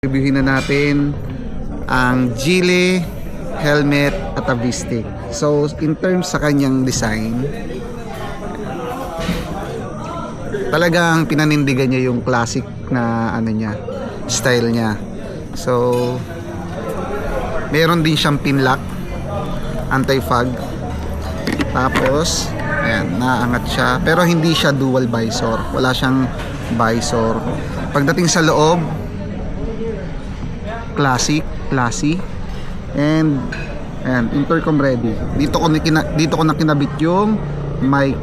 Reviewin na natin ang Gile helmet at Avistic. So, in terms sa kanyang design, talagang pinanindigan niya yung classic na ano niya, style niya. So, meron din siyang pinlock, anti-fog. Tapos, ayan, naangat siya. Pero hindi siya dual visor. Wala siyang visor. Pagdating sa loob, classic, classy. And ayan, intercom ready. Dito ko na dito ko na kinabit yung mic.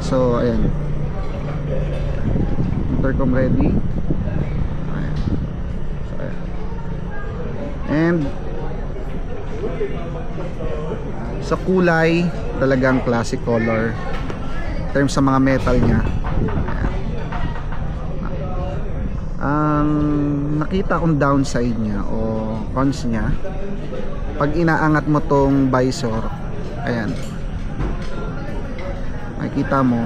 So ayan. Intercom ready. Ayan. So, ayan. And sa kulay, talagang classic color. In terms sa mga metal niya. Ang nakita kong downside niya o cons niya, pag inaangat mo tong visor, ayan, makikita mo,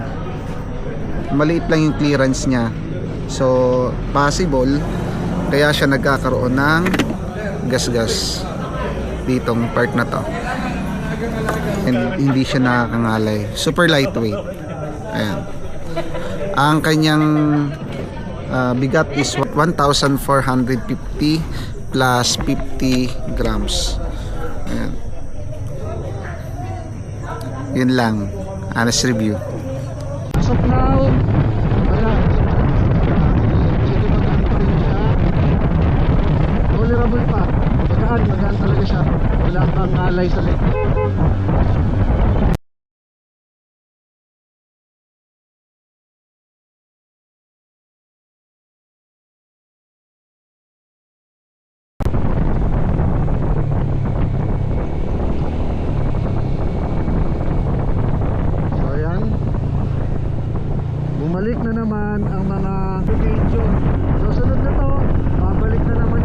maliit lang yung clearance niya. So, possible, kaya siya nagkakaroon ng gas-gas ditong part na to. And hindi siya nakakangalay. Super lightweight. Ayan. Ang kanyang uh, bigat is 1,450 plus 50 grams. Ayan. Yun lang. Honest review. As of now, magaan pa. Magaan, magaan talaga siya. Wala kang alay sa leg. bumalik na naman ang mga location. So sunod na to, babalik na naman